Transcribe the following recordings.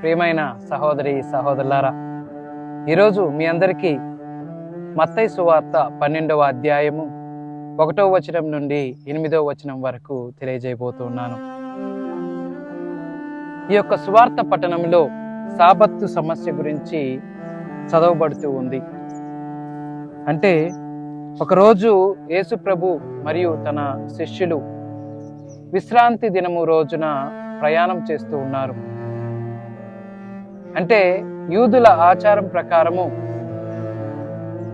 ప్రియమైన సహోదరి సహోదరులారా ఈరోజు మీ అందరికీ మత్తై సువార్త పన్నెండవ అధ్యాయము ఒకటో వచనం నుండి ఎనిమిదవ వచనం వరకు తెలియజేయబోతున్నాను. ఈ యొక్క సువార్త పట్టణంలో సాబత్తు సమస్య గురించి చదవబడుతూ ఉంది. అంటే ఒకరోజు యేసు ప్రభు మరియు తన శిష్యులు విశ్రాంతి దినము రోజున ప్రయాణం చేస్తూ ఉన్నారు. అంటే యూదుల ఆచారం ప్రకారము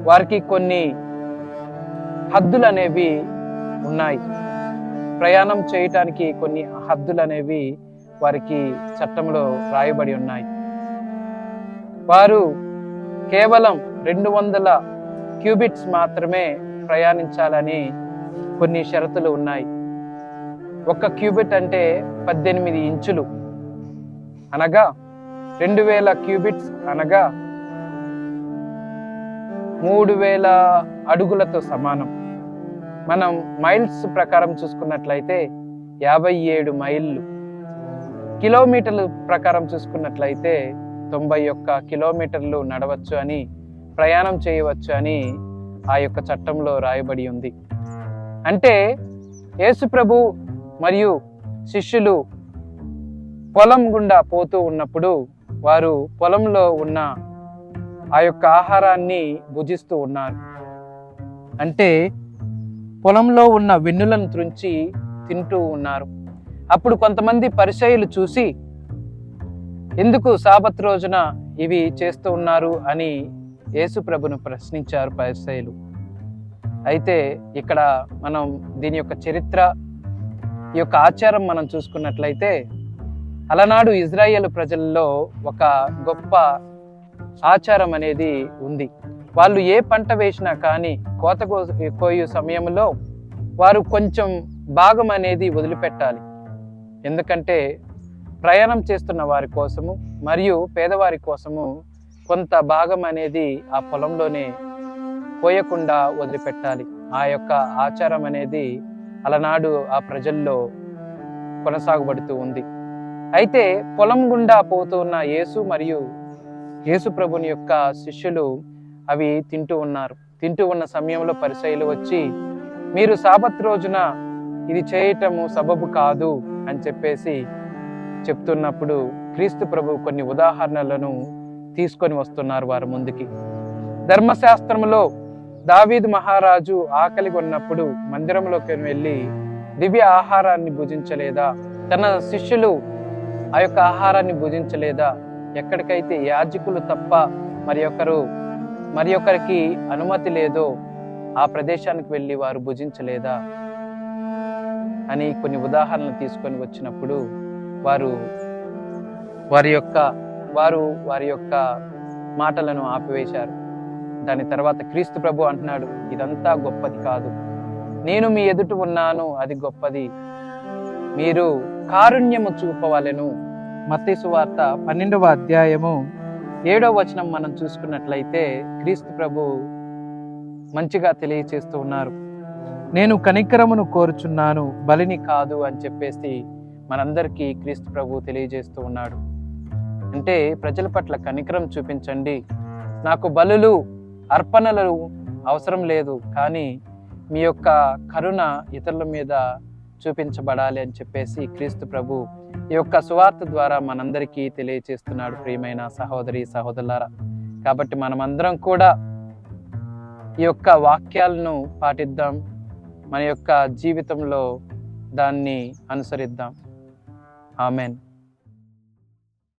వారికి కొన్ని హద్దులు అనేవి ఉన్నాయి. ప్రయాణం చేయటానికి కొన్ని హద్దులు అనేవి వారికి చట్టంలో రాయబడి ఉన్నాయి. వారు కేవలం రెండు వందల క్యూబిట్స్ మాత్రమే ప్రయాణించాలని కొన్ని షరతులు ఉన్నాయి. ఒక క్యూబిట్ అంటే పద్దెనిమిది ఇంచులు. అనగా రెండు వేల క్యూబిట్స్ అనగా మూడు వేల అడుగులతో సమానం. మనం మైల్స్ ప్రకారం చూసుకున్నట్లయితే యాభై ఏడు మైళ్ళు. కిలోమీటర్ల ప్రకారం చూసుకున్నట్లయితే తొంభై ఒక్క కిలోమీటర్లు నడవచ్చు అని ప్రయాణం చేయవచ్చు అని ఆ యొక్క చట్టంలో రాయబడి ఉంది. అంటే యేసుప్రభు మరియు శిష్యులు పొలం గుండా పోతూ ఉన్నప్పుడు వారు పొలంలో ఉన్న ఆ యొక్క ఆహారాన్ని భుజిస్తూ ఉన్నారు. అంటే పొలంలో ఉన్న వెన్నులను త్రుంచి తింటూ ఉన్నారు. అప్పుడు కొంతమంది పరిచయులు చూసి ఎందుకు సాబత్ రోజున ఇవి చేస్తూ ఉన్నారు? అని యేసుప్రభును ప్రశ్నించారు పరిచయులు అయితే ఇక్కడ మనం దీని యొక్క చరిత్ర ఈ యొక్క ఆచారం మనం చూసుకున్నట్లయితే అలనాడు ఇజ్రాయేల్ ప్రజల్లో ఒక గొప్ప ఆచారం అనేది ఉంది. వాళ్ళు ఏ పంట వేసినా కానీ కోత కోయు సమయంలో వారు కొంచెం భాగం అనేది వదిలిపెట్టాలి. ఎందుకంటే ప్రయాణం చేస్తున్న వారి కోసము మరియు పేదవారి కోసము కొంత భాగం అనేది ఆ పొలంలోనే కోయకుండా వదిలిపెట్టాలి. ఆ యొక్క ఆచారం అనేది అలనాడు ఆ ప్రజల్లో కొనసాగబడుతూ ఉంది. అయితే పొలం గుండా పోతున్న యేసు మరియు యేసు ప్రభుని యొక్క శిష్యులు అవి తింటూ ఉన్నారు. తింటూ ఉన్న సమయంలో పరిసైలు వచ్చి మీరు సాబత్ రోజున ఇది చేయటము సబబు కాదు అని చెప్పేసి చెప్తున్నప్పుడు క్రీస్తు ప్రభు కొన్ని ఉదాహరణలను తీసుకొని వస్తున్నారు వారి ముందుకి. ధర్మశాస్త్రములో దావీద్ మహారాజు ఆకలి కొన్నప్పుడు మందిరంలోకి వెళ్ళి దివ్య ఆహారాన్ని భుజించలేదా? తన శిష్యులు ఆ యొక్క ఆహారాన్ని భుజించలేదా? ఎక్కడికైతే యాజకులు తప్ప మరి ఒకరు మరి ఒకరికి అనుమతి లేదో ఆ ప్రదేశానికి వెళ్ళి వారు భుజించలేదా? అని కొన్ని ఉదాహరణలు తీసుకొని వచ్చినప్పుడు వారు వారి యొక్క వారు వారి యొక్క మాటలను ఆపివేశారు. దాని తర్వాత క్రీస్తు ప్రభు అంటున్నాడు ఇదంతా గొప్పది కాదు. నేను మీ ఎదుట ఉన్నాను అది గొప్పది. మీరు కారుణ్యము చూపవలెను. మత్తయి వార్త పన్నెండవ అధ్యాయము ఏడవ వచనం మనం చూసుకున్నట్లయితే క్రీస్తు ప్రభు మంచిగా తెలియచేస్తూ ఉన్నారు. నేను కనికరమును కోరుచున్నాను బలిని కాదు అని చెప్పేసి మనందరికీ క్రీస్తు ప్రభు తెలియజేస్తూ ఉన్నాడు. అంటే ప్రజల పట్ల కనికరం చూపించండి. నాకు బలులు అర్పణలు అవసరం లేదు కానీ మీ యొక్క కరుణ ఇతరుల మీద చూపించబడాలి అని చెప్పేసి క్రీస్తు ప్రభు ఈ యొక్క సువార్త ద్వారా మనందరికీ తెలియచేస్తున్నాడు. ప్రియమైన సహోదరి సహోదరులారా కాబట్టి మనమందరం కూడా ఈ యొక్క వాక్యాలను పాటిద్దాం. మన యొక్క జీవితంలో దాన్ని అనుసరిద్దాం. ఆమెన్.